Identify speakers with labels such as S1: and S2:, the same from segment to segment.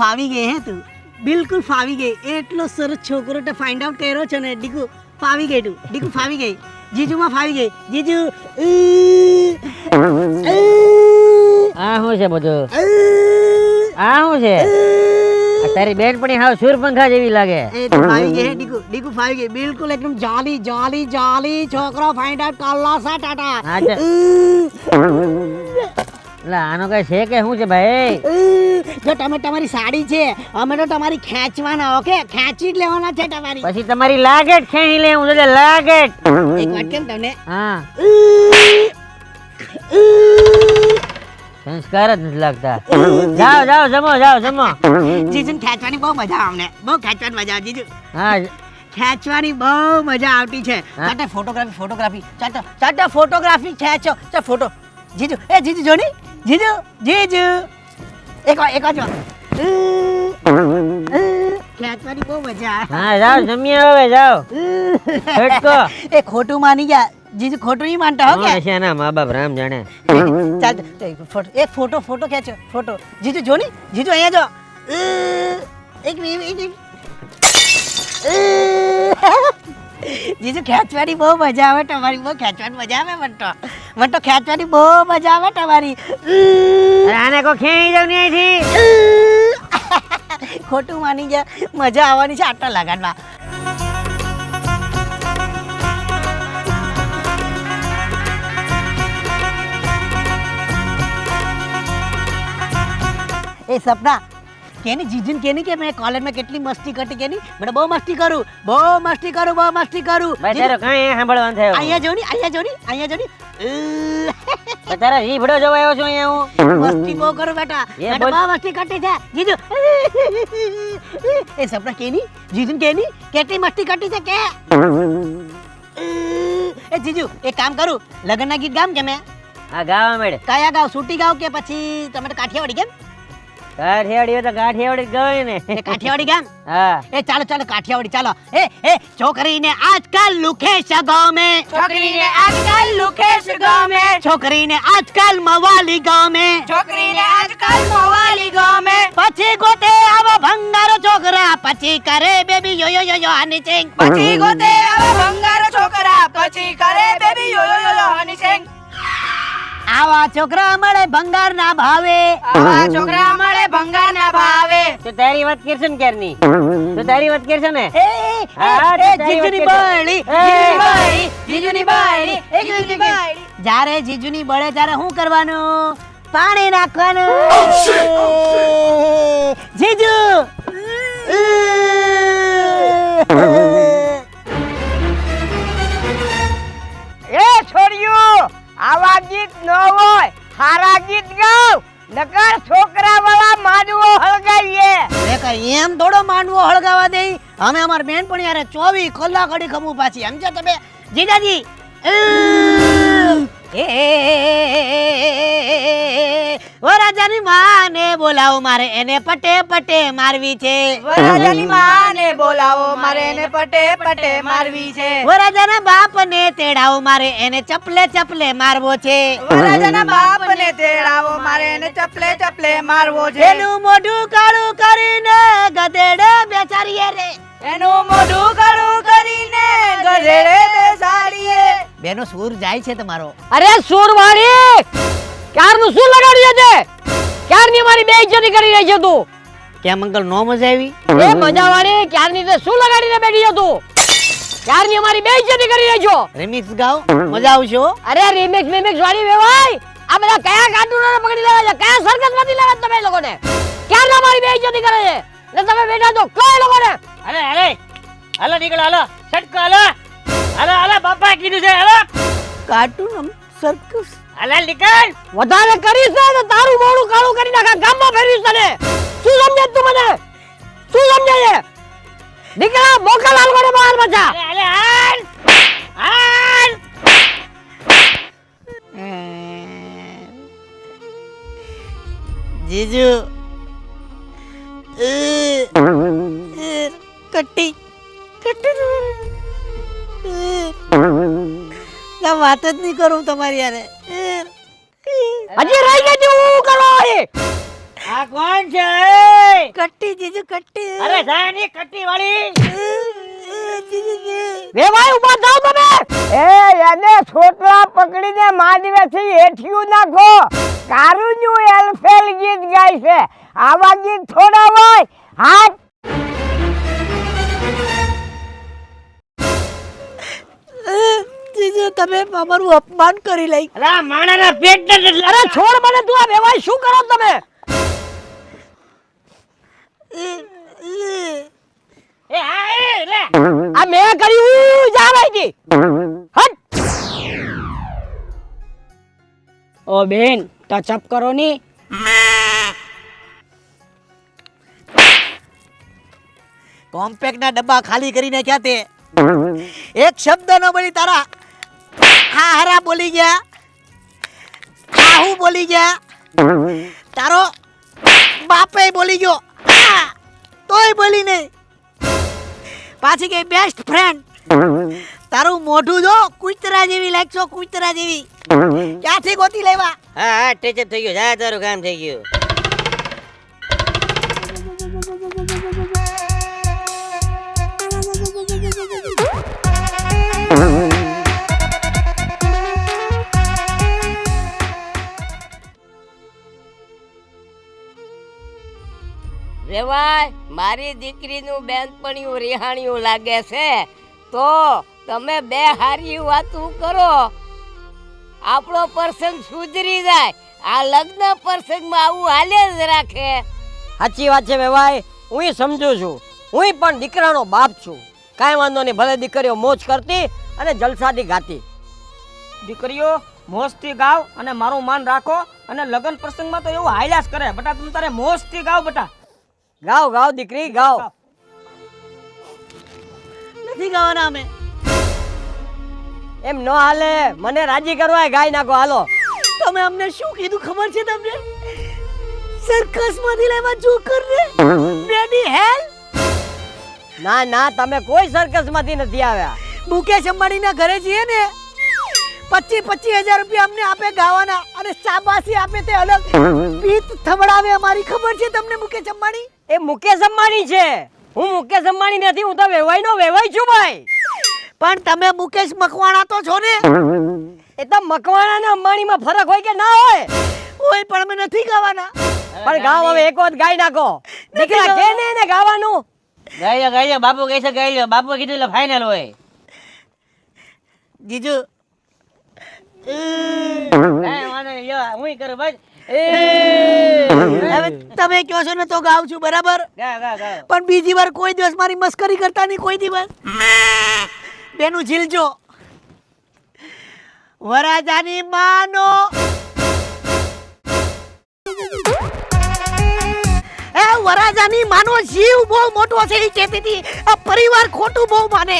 S1: ફાવી ગઈ હે તું? બિલકુલ ફાવી ગઈ. એટલો સરસ છોકરો તે ફાઇન્ડ આઉટ કર્યો છે ને ડીકુ ફાવી ગઈ તું. ડીકુ ફાવી ગઈ. જીજુમાં ફાવી ગઈ. જીજુ
S2: આ શું છે બધું? આ શું છે? તારી તારી બેનપણી હાવ સૂરપંખા જેવી લાગે.
S1: એ તો ફાવી ગઈ ડીકુ. ડીકુ ફાવી ગઈ. બિલકુલ એકદમ જાલી જાલી જાલી છોકરો ફાઇન્ડ આઉટ કરલો સા ટાટા.
S2: એટલે આનો કઈ છે કે શું છે ભાઈ?
S1: જો તમે તમારી સાડી છે અમે તો તમારી ખેંચવાના ઓકે? ખેંચી જ લેવાના છે તમારી.
S2: પછી તમારી લાગેટ ખેંચી લે હું તો લાગેટ.
S1: એક વાત કેમ તમને?
S2: હા. સંસ્કાર જ નથી લાગતા. જાઓ જાઓ જમો જાઓ જમો.
S1: જીજુ ખેંચવાની બહુ મજા આવે અમને. બહુ ખેંચવાની મજા આવે જીજુ.
S2: હા.
S1: ખેંચવાની બહુ મજા આવતી છે? ચાટે ફોટોગ્રાફી ફોટોગ્રાફી. ચાટો ચાટે ફોટોગ્રાફી ખેંચો. ચાલ ફોટો. જીજુ એ જીજુ જોની? જીજુ જીજુ. એક વાર એક વાર જો ખેંચવાની બહુ મજા
S2: હા જાઓ જમીએ હવે જાઓ. ફટકો.
S1: એ ખોટું માની ગયા. જીજુ ખોટું નહીં માનતા હો કે?
S2: છે મા બાપ રામ જાણે.
S1: ચાલ ફોટો ફોટો ફોટો ખેંચો ફોટો. જીજુ જો ની જીજુ અહીંયા જો. એક મિનિટ એક મિનિટ. જીજુ ખેંચવાની બહુ મજા આવે તમારી. બહુ ખેંચવાની મજા આવે મને તો. મને તો ખેંચવાની બહુ મજા આવે તમારી.
S2: આને કો ખેંચી જાવ ને અહીંથી.
S1: ખોટું માની જા મજા આવવાની છે આટલા લગાડવા એ સપના કેની જીજીન કેની કે મેં કોલેજમાં કેટલી મસ્તી કરતી કેની? મને બહુ મસ્તી કરું બહુ મસ્તી કરું બહુ મસ્તી કરું.
S2: તારો કઈ સાંભળવાનું થયો?
S1: અહીંયા જો ની અહીંયા જો ની અહીંયા જો ની.
S2: તારા રીભડો જોવા આવ્યો છું અહીંયા હું.
S1: મસ્તી બહુ કરું બેટા.
S2: મને
S1: બહુ મસ્તી કરતી છે. જીજુ એ સપના કેની? જીજીન કેની? કેટલી મસ્તી કરતી છે કે? એ જીજુ એક કામ કરું. લગ્નના ગીત ગામ કે મેં?
S2: આ ગાવા મેળે.
S1: કયા ગાવ? સુટી ગાવ કે પછી? તમે કાઠિયાવાડી કેમ?
S2: કાઠિયાવાડી તો કાઠિયાવાડી ગવાય ને.
S1: એ કાઠિયાવાડી ગામ?
S2: હા.
S1: એ ચાલો ચાલો કાઠિયાવાડી ચાલો. એ એ છોકરીને આજકાલ લુખે સગો મે
S3: છોકરીને આજકાલ લુખેશ ગમે.
S1: છોકરીને આજકાલ મવાલી ગમે.
S3: છોકરીને આજકાલ મોવાલી મે
S1: પછી ગોતે આવો ભંગારો છોકરા પછી કરે બેબી યો યો યો યો આની ચેંગ.
S3: પછી ગોતે આવો ભંગારો છોકરા પછી કરે બેબી યો યો યો હની સિંગ
S1: આવા છોકરા મળે ભંગાર ના ભાવે
S3: આવા છોકરા મળે ભંગાર ના ભાવે
S2: તો તારી વાત કરશે ને કેરની તો તારી વાત કરશે ને
S1: એ જીજુની બળી જીજુની બળી
S3: જીજુની બળી એ જીજુની બળી
S1: જ્યારે જીજુની બળે ત્યારે શું કરવાનું પાણી નાખવાનું જીજુ અમે અમાર બેન પણ યાર ચોવીસ કલાક અડી ખમું પાછી. સમજો તમે જીજાજી. ઓ રાજાની માને બોલાવો મારે એને પટે પટે મારવી છે.
S3: વરરાજાની માને બોલાવો મારે એને પટે પટે મારવી છે.
S1: ઓ રાજાના બાપને તેડાવો મારે એને ચપલે ચપલે મારવો છે.
S3: વરરાજાના બાપને તેડાવો મારે એને ચપલે ચપલે મારવો છે.
S1: એનું મોઢું કાળું કરીને ગધેડે બેચારીએ રે.
S3: એનું મોઢું કરું કરીને ગધેડે બેસાડીએ.
S1: બેનો સૂર જાય છે તમારો.
S2: અરે સુરવાળી! ક્યારનું શું લગાડ્યું છે? ક્યારની મારી બે ઇજ્જતી કરી રહી છે તું?
S1: કેમ અંકલ નો મજા આવી?
S2: એ મજાવાળી ક્યારની તે શું લગાડીને બેઠી છે તું? ક્યારની અમારી બે ઇજ્જતી કરી રહી છો?
S1: રિમિક્સ ગાઓ મજા આવશે.
S2: અરે રિમિક્સ મિમિક્સ વાળી વેવાય! આ બધા કયા કાર્ટૂનોને પકડી લેવા છે? કયા સર્કસમાંથી લેવા તમે લોકોને? ક્યારના મારી બે ઇજ્જતી કરે છે? ને તમે બેઠા છો કયો એ લોકોને? અરે અરે હાલો નીકળો હાલો. સટકો હાલો. હાલો હાલો બાપા કીધું છે હાલો.
S1: કાર્ટૂન સરકસ
S2: હાલો નીકળ. વધારે કરીશ ને તો તારું મોડું કાળું કરી નાખા. ગામમાં ફેરવીશ તને. શું સમજે તું મને? શું સમજે છે? નીકળા મોકલ હાલ મને બહાર મજા અરે હાલ હાલ
S1: જીજુ કટ્ટી. કટ્ટી ના વાત જ નહીં કરું તમારી યારે
S2: હજી રહી ગઈ તી હું કરો એ આ કોણ છે
S1: કટ્ટી જીજુ કટ્ટી.
S2: અરે જાય કટ્ટી વાળી.
S3: વેવાઈ ઊભા થાવ તમે. એ એને છોટલા પકડીને માંડવેથી હેઠિયું નાખો. કારુન્યુ એલફેલ ગીત ગાય છે. આવા ગીત થોડા હોય.
S1: તમે અમારું અપમાન કરી લઈ.
S2: અરે માણાના પેટ ને
S3: અરે છોડ મને તું આ વેવાય શું કરો તમે?
S2: એ એ લે.
S3: આ મેં કર્યું જા ભાઈજી હટ.
S1: ઓ બેન ટચ અપ કરો ની. કોમ્પેક્ટ ના ડબ્બા ખાલી કરીને ક્યાં તે? એક શબ્દ ન બની તારા હા હરા બોલી ગયા. હા હું બોલી ગયા. તારો બાપે બોલી ગયો. તોય બોલી નહીં. પાછી કઈ બેસ્ટ ફ્રેન્ડ તારું મોઢું જો કુતરા જેવી લાગશો કુતરા જેવી. ક્યાંથી ગોતી લેવા?
S2: હા હા ટેચઅપ થઈ ગયું. જા તારું કામ થઈ ગયું.
S3: રેવાય મારી દીકરીનું બેનપણીયું રિહાણિયું લાગે છે તો તમે બે હારી વાતું કરો. આપણો પ્રસંગ સુધરી જાય આ લગ્ન પ્રસંગમાં આવું હાલે જ રાખે.
S2: સાચી વાત છે વેવાય હું સમજુ છું હું પણ દીકરાનો બાપ છું. કાંઈ વાંધો નહીં ભલે દીકરીઓ મોજ કરતી અને જલસાથી ગાતી.
S4: દીકરીઓ મોજથી ગાવ અને મારું માન રાખો અને લગ્ન પ્રસંગમાં તો એવું હાઈલાસ કરે. બટા તમે તારે મોજથી ગાવ બટા.
S2: ગાવ ગાવ દીકરી ગાવ
S1: નથી ગાવાના અમે.
S2: એમ ન હાલે. મને રાજી કરવા ગાય નાખો હાલો.
S1: તમે અમને શું કીધું ખબર છે તમને? સર્કસમાંથી લેવા જોકર ને રેડી હેલ
S2: ના ના તમે કોઈ સર્કસમાંથી નથી આવ્યા.
S1: મુકેશ અંબાણી ના ઘરે જઈએ ને પચીસ પચીસ હજાર રૂપિયા અમને આપે ગાવાના અને શાબાશી આપે તે અલગ. પીત થવડાવે અમારી. ખબર છે તમને મુકેશ અંબાણી?
S2: એ મુકેશ અંબાણી છે. હું મુકેશ અંબાણી નથી હું તો વેવાઈ નો વેવાઈ છું ભાઈ.
S1: પણ તમે મુકેશ મકવાણા તો છો ને?
S2: એ તો મકવાણા ને અંબાણીમાં ફરક હોય કે ના હોય?
S1: હોય પણ અમે નથી ગાવાના.
S2: પણ ગાવ હવે એક વખત ગાઈ નાખો. દીકરા કે ને એને ગાવાનું.
S5: ગાઈ ગાઈ બાપુ કહે છે ગાઈ લો બાપુ કીધું એટલે ફાઇનલ હોય.
S1: જીજુ.
S5: કાંઈ વાંધો નહીં લ્યો હું કરું બસ.
S1: હવે તમે કહો છો ને તો ગાઉં છું બરાબર? પણ બીજી વાર કોઈ દિવસ મારી મસ્કરી કરતા નહીં કોઈ દિવસ. બેનું ઝીલજો વરાજાની માનો. એ વરાજાની માનો જીવ બહુ મોટો છે એ કહેતી હતી. આ પરિવાર ખોટું બહુ માને.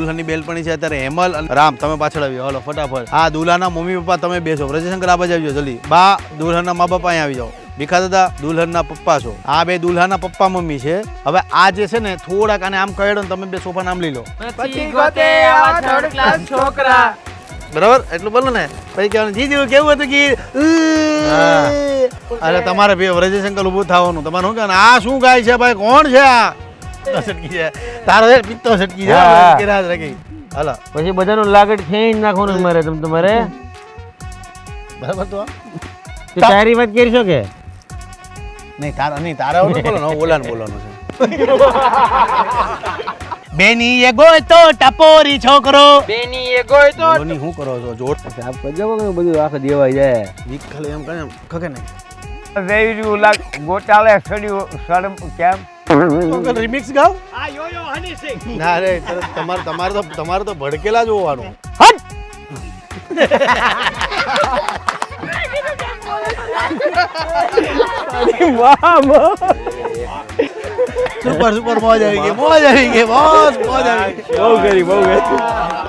S6: દુલ્હનની બેલપણી છે અત્યારે હેમલ અને રામ તમે પાછળ આવ્યો. હલો ફટાફટ. હા દુલ્હાના મમ્મી પપ્પા તમે બેસો. વ્રજશંકર આ બાજુ આવજો જલ્દી. બા દુલ્હનના મા બાપા અહીંયા આવી જાઓ. ભીખા દાદા દુલ્હનના પપ્પા છો. આ બે દુલ્હાના પપ્પા મમ્મી છે. હવે આ જે છે ને થોડાક આને આમ કહેડો તમે બે સોફા નામ લઈ લો.
S4: છોકરા.
S6: બરાબર? એટલું બોલો ને. પછી કહેવાનું જીજુ કેવું હતું કે અરે તમારે બે વ્રજશંકર ઊભું થવાનું. તમારે શું કહેવાનું? આ શું ગાય છે ભાઈ? કોણ છે આ? પિત્તો સટકી છે. તારો છે પિત્તો સટકી છે. કે રાજ રાખી. હાલો.
S5: પછી બધાનું લાગડ ખેંચી નાખવાનું મારે તમ તમારે.
S6: બરાબર તો.
S5: તું તારી વાત કરશો કે?
S6: નહીં તારા નહીં તારા બોલો ને બોલવાનું છે. બેની એ ગોય તો ટપોરી છોકરો.
S4: બેની એ ગોય તો
S6: બોની શું કરો છો? જોડ
S5: સાફ કજો કે બધું આખો દેવાઈ જાય.
S6: વીક ખાલી એમ કરે ખકે નહીં
S3: વેર્યું લાગ ગોટાળે સડ્યું સડમ કેમ?
S6: તો રિમિક્સ ગાવ? ના રે તરત તમારે તમારે તો તમારે તો ભડકેલા જ હોવાનું. સુપર સુપર મોજ આવી ગઈ મોજ આવી ગઈ બસ મોજ આવી ગઈ.
S7: બહુ ગરી બહુ કરી